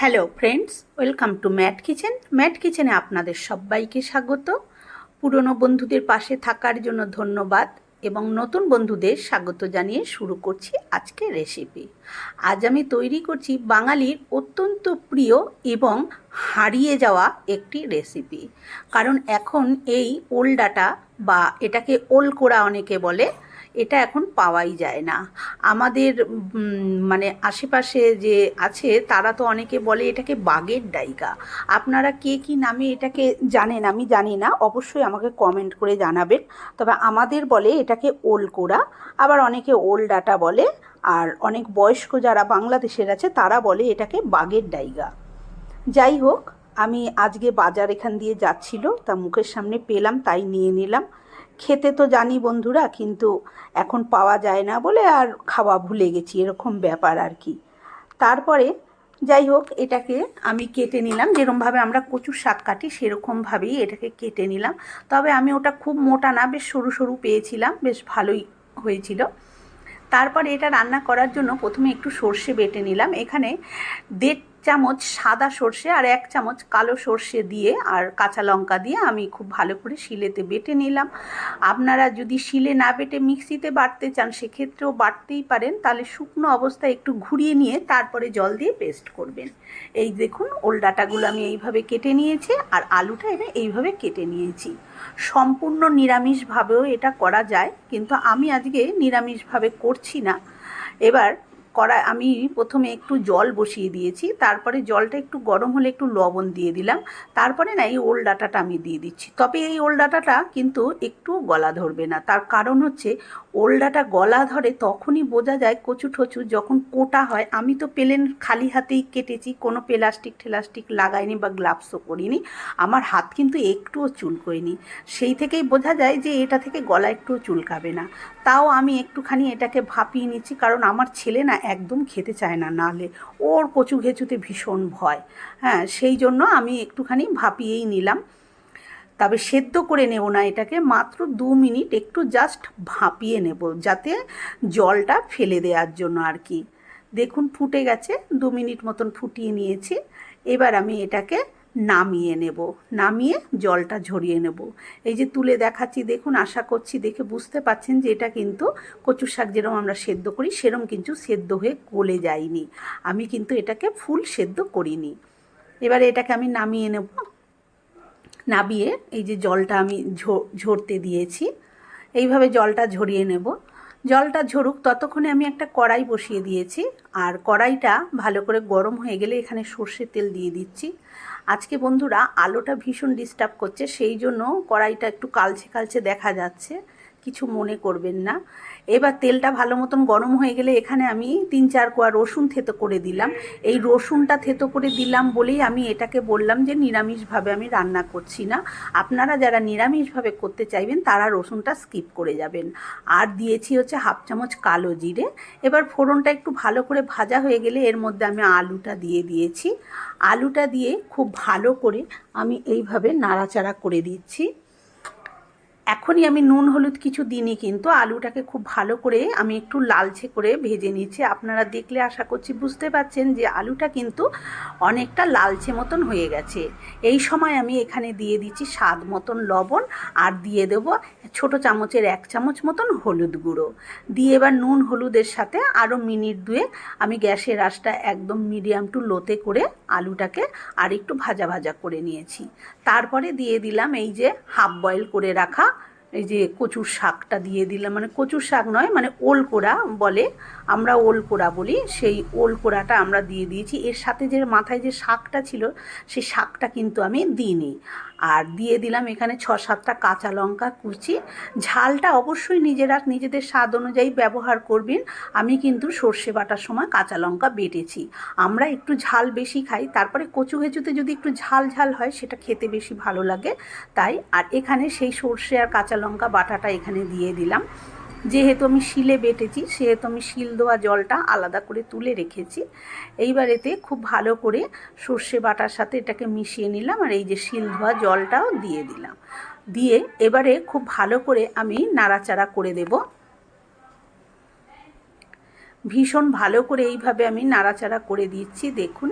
Hello friends, welcome to Matt kitchen. Matt কিচেনে আপনাদের সবাইকে স্বাগত। পুরনো বন্ধুদের পাশে থাকার জন্য ধন্যবাদ এবং নতুন বন্ধুদের স্বাগত জানিয়ে শুরু করছি আজকে রেসিপি আজ আমি তৈরি করছি বাঙালির অত্যন্ত প্রিয় এবং হারিয়ে যাওয়া একটি রেসিপি কারণ এখন এই ওলডাটা বা এটাকে ওল কোড়া অনেকে বলে এটা এখন পাওয়াই যায় না। আমাদের মানে আশেপাশে যে আছে, তারা তো অনেকে বলে এটাকে বাগের ডাইকা আপনারা কে কি নামে এটাকে জানেন? আমি জানি না। অবশ্যই আমাকে কমেন্ট করে জানাবেন। তবে আমাদের বলে এটাকে ওল কোড়া। আবার অনেকে ওল ডাটা বলে। আর অনেক বয়স্ক যারা বাংলাদেশের আছে, তারা বলে এটাকে বাগের ডাইগা। যাই হোক, আমি আজকে বাজার এখান দিয়ে যাচ্ছিল। তা মুখের সামনে পেলাম, তাই নিয়ে নিলাম। খেতে তো জানি বন্ধুরা, কিন্তু এখন পাওয়া যায় না বলে আর খাওয়া ভুলে গেছি, এরকম ব্যাপার আর কি। তারপরে যাই হোক, এটাকে আমি কেটে নিলাম যেরকমভাবে আমরা কচুর শাক কাটি সেরকমভাবেই এটাকে কেটে নিলাম। তবে আমি ওটা খুব মোটা না, বেশ সরু সরু পেয়েছিলাম, বেশ ভালোই হয়েছিল। তারপরে এটা রান্না করার জন্য প্রথমে একটু সর্ষে বেটে নিলাম। এখানে দেড় চামচ সাদা সর্ষে আর এক চামচ কালো সর্ষে দিয়ে আর কাঁচা লঙ্কা দিয়ে আমি খুব ভালো করে শিলেতে বেটে নিলাম। আপনারা যদি শিলে না বেটে মিক্সিতে বাটতে চান, সেক্ষেত্রেও বাটতেই পারেন। তাহলে শুকনো অবস্থায় একটু ঘুরিয়ে নিয়ে তারপরে জল দিয়ে পেস্ট করবেন। এই দেখুন ওল ডাটাগুলো আমি এইভাবে কেটে নিয়েছি আর আলুটা এবার এইভাবে কেটে নিয়েছি। সম্পূর্ণ নিরামিষভাবেও এটা করা যায়, কিন্তু আমি আজকে নিরামিষভাবে করছি না। এবার কড়া, আমি প্রথমে একটু জল বসিয়ে দিয়েছি, তারপরে জলটা একটু গরম হলে একটু লবণ দিয়ে দিলাম, তারপরে না এই ওল ডাটাটা আমি দিয়ে দিচ্ছি। তবে এই ওল ডাটাটা কিন্তু একটু গলা ধরবে না, তার কারণ হচ্ছে ওল ডাটা গলা ধরে তখনই বোঝা যায় কচু ঠচু যখন কোটা হয়। আমি তো পেলেন খালি হাতেই কেটেছি, কোনো প্লাস্টিক ঠেলাস্টিক লাগাইনি বা গ্লাভসও করিনি, আমার হাত কিন্তু একটুও চুলকোয়নি। সেই থেকেই বোঝা যায় যে এটা থেকে গলা একটুও চুলকাবে না। তাও আমি একটুখানি এটাকে ভাপিয়ে নিচ্ছি, কারণ আমার ছেলে না একদম খেতে চায় না, নালে ওর কচু ঘেঁচুতে ভীষণ ভয়। হ্যাঁ সেই জন্য আমি একটুখানি ভাপিয়েই নিলাম। তবে সেদ্ধ করে নেব না এটাকে, মাত্র দু মিনিট একটু জাস্ট ভাপিয়ে নেব, যাতে জলটা ফেলে দেওয়ার জন্য আর কি। দেখুন, ফুটে গেছে, দু মিনিট মতন ফুটিয়ে নিয়েছি। এবার আমি এটাকে নামিয়ে নেব, নামিয়ে জলটা ঝরিয়ে নেব। এই যে তুলে দেখাচ্ছি, দেখুন, আশা করছি দেখে বুঝতে পাচ্ছেন যে এটা কিন্তু কচু শাক যেরকম আমরা সেদ্ধ করি, সেরকম কিন্তু সেদ্ধ হয়ে গলে যায়নি। আমি কিন্তু এটাকে ফুল সেদ্ধ করিনি। এবারে এটাকে আমি নামিয়ে নেব। নামিয়ে এই যে জলটা আমি ঝরতে দিয়েছি। এইভাবে জলটা ঝরিয়ে নেব। জলটা ঝরুক, ততক্ষণে আমি একটা কড়াই বসিয়ে দিয়েছি। আর কড়াইটা ভালো করে গরম হয়ে গেলে এখানে সর্ষের তেল দিয়ে দিচ্ছি। আজকে বন্ধুরা আলোটা ভীষণ ডিস্টার্ব করছে সেই জন্য কড়াইটা একটু কালছে কালচে দেখা যাচ্ছে। কিছু মনে করবেন না। এবার তেলটা ভালো মতন গরম হয়ে গেলে এখানে আমি তিন চার কোয়া রসুন থেতো করে দিলাম। এই রসুনটা থেতো করে দিলাম বলেই আমি এটাকে বললাম যে নিরামিষভাবে আমি রান্না করছি না। আপনারা যারা নিরামিষভাবে করতে চাইবেন তারা রসুনটা স্কিপ করে যাবেন। আর দিয়েছি হচ্ছে হাফ চামচ কালো জিরে। এবার ফোড়নটা একটু ভালো করে ভাজা হয়ে গেলে এর মধ্যে আমি আলুটা দিয়ে দিয়েছি। আলুটা দিয়ে খুব ভালো করে আমি এইভাবে নাড়াচাড়া করে দিচ্ছি। এখনই আমি নুন, হলুদ কিছু দিইনি কিন্তু আলুটাকে খুব ভালো করে আমি একটু লালচে করে ভেজে নিয়েছি। আপনারা দেখলে আশা করছি বুঝতে পারছেন যে আলুটা কিন্তু অনেকটা লালচে মতন হয়ে গেছে। এই সময় আমি এখানে দিয়ে দিচ্ছি স্বাদ মতন লবণ আর দিয়ে দেব ছোট চামচের এক চামচ মতন হলুদ গুঁড়ো। দিয়ে এবার নুন, হলুদের সাথে আরও মিনিট দুয়ে আমি গ্যাসের আঁচটা একদম মিডিয়াম টু লোতে করে আলুটাকে আর একটু ভাজা ভাজা করে নিয়েছি। তারপরে দিয়ে দিলাম এই যে হাফ বয়েল করে রাখা এই যে কচুর শাকটা দিয়ে দিলাম মানে কচুর শাক নয় মানে ওল কোড়া বলে, আমরা ওল কোড়া বলি, সেই ওল কোড়াটা আমরা দিয়ে দিয়েছি। এর সাথে যে মাথায় যে শাকটা ছিল, সেই শাকটা কিন্তু আমি দিইনি। আর দিয়ে দিলাম এখানে ছ সাতটা কাঁচা লঙ্কা কুচি। ঝালটা অবশ্যই নিজেরা, নিজেদের স্বাদ অনুযায়ী ব্যবহার করবেন। আমি কিন্তু সর্ষে বাটার সময় কাঁচা লঙ্কা বেটেছি। আমরা একটু ঝাল বেশি খাই, তারপরে কচু ঘেঁচুতে যদি একটু ঝাল ঝাল হয়, সেটা খেতে বেশি ভালো লাগে। তাই, আর এখানে সেই সর্ষে আর কাঁচা লঙ্কা বাটাটা এখানে দিয়ে দিলাম। যেহেতু আমি শিলে বেটেছি, সেহেতু আমি শিল দেওয়া জলটা আলাদা করে তুলে রেখেছি। এইবার এতে খুব ভালো করে সর্ষে বাটার সাথে এটাকে মিশিয়ে নিলাম আর এই যে শিল ধোয়া জলটাও দিয়ে দিলাম। দিয়ে এবারে খুব ভালো করে আমি নাড়াচাড়া করে দেব। ভীষণ ভালো করে এইভাবে আমি নাড়াচাড়া করে দিচ্ছি, দেখুন।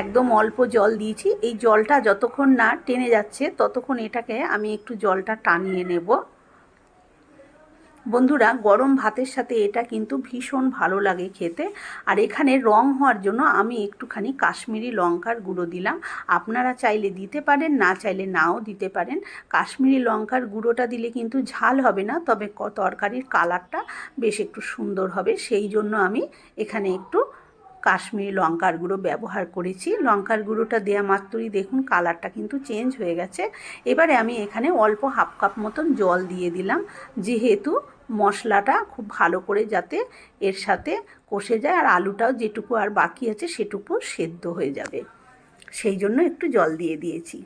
একদম অল্প জল দিয়েছি। এই জলটা যতক্ষণ না টেনে যাচ্ছে, ততক্ষণ এটাকে আমি একটু জলটা টানিয়ে নেব। বন্ধুরা, গরম ভাতের সাথে এটা কিন্তু ভীষণ ভালো লাগে খেতে। আর এখানে রং হওয়ার জন্য আমি একটুখানি কাশ্মীরি লঙ্কার গুঁড়ো দিলাম। আপনারা চাইলে দিতে পারেন, না চাইলে নাও দিতে পারেন। কাশ্মীরি লঙ্কার গুঁড়োটা দিলে কিন্তু ঝাল হবে না, তবে তরকারির কালারটা বেশ একটু সুন্দর হবে। সেই জন্য আমি এখানে একটু কাশ্মীরি লঙ্কার গুঁড়ো ব্যবহার করেছি। লঙ্কার গুঁড়োটা দেওয়া মাত্রই দেখুন, কালারটা কিন্তু চেঞ্জ হয়ে গেছে। এবারে আমি এখানে অল্প হাফ কাপ মতন জল দিয়ে দিলাম। যেহেতু মশলাটা খুব ভালো করে যাতে এর সাথে কষে যায়, আর আলুটাও যেটুকু আর বাকি আছে সেটুকু সেদ্ধ হয়ে যাবে। সেই জন্য একটু জল দিয়ে দিয়েছি।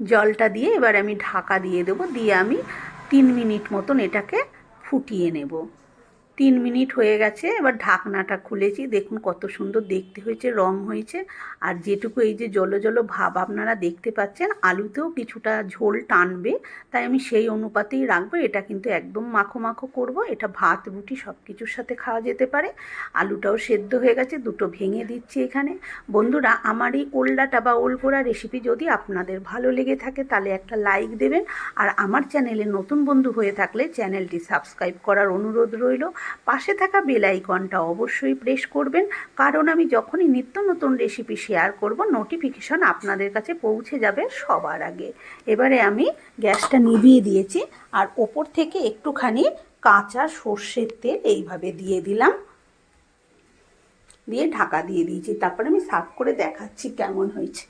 জলটা দিয়ে এবার আমি ঢাকা দিয়ে দেবো। দিয়ে আমি তিন মিনিট মতন এটাকে ফুটিয়ে নেব। তিন মিনিট হয়ে গেছে, এবার ঢাকনাটা খুলেছি। দেখুন কত সুন্দর দেখতে হয়েছে, রং হয়েছে। আর যেটুকু এই যে জলো জলো ভাব আপনারা দেখতে পাচ্ছেন, আলুতেও কিছুটা ঝোল টানবে, তাই আমি সেই অনুপাতেই রাখব। এটা কিন্তু একদম মাখো মাখো করব। এটা ভাত, রুটি সব কিছুর সাথে খাওয়া যেতে পারে। আলুটাও সেদ্ধ হয়ে গেছে, দুটো ভেঙে দিচ্ছি এখানে। বন্ধুরা, আমার এই ওলডাটা বা ওলকোড়া রেসিপি যদি আপনাদের ভালো লেগে থাকে, তাহলে একটা লাইক দেবেন। আর আমার চ্যানেলে নতুন বন্ধু হয়ে থাকলে চ্যানেলটি সাবস্ক্রাইব করার অনুরোধ রইল। পাশে থাকা বেল আইকনটা অবশ্যই প্রেস করবেন। কারণ আমি যখনই নিত্য নতুন রেসিপি শেয়ার করব নোটিফিকেশন আপনাদের কাছে পৌঁছে যাবে সবার আগে। এবারে আমি গ্যাসটা নিভিয়ে দিয়েছি আর ওপর থেকে একটুখানি কাঁচা সর্ষের তেল এইভাবে দিয়ে দিলাম। দিয়ে ঢাকা দিয়ে দিয়েছি। তারপর আমি সার্ভ করে দেখাচ্ছি কেমন হয়েছে।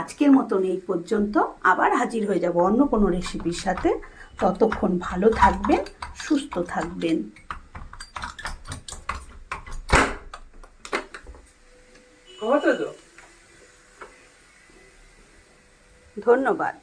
আজকের মতন এই পর্যন্ত আবার হাজির হয়ে যাব অন্য কোনো রেসিপির সাথে। ততক্ষণ ভালো থাকবেন, সুস্থ থাকবেন হচ্ছে তো ধন্যবাদ।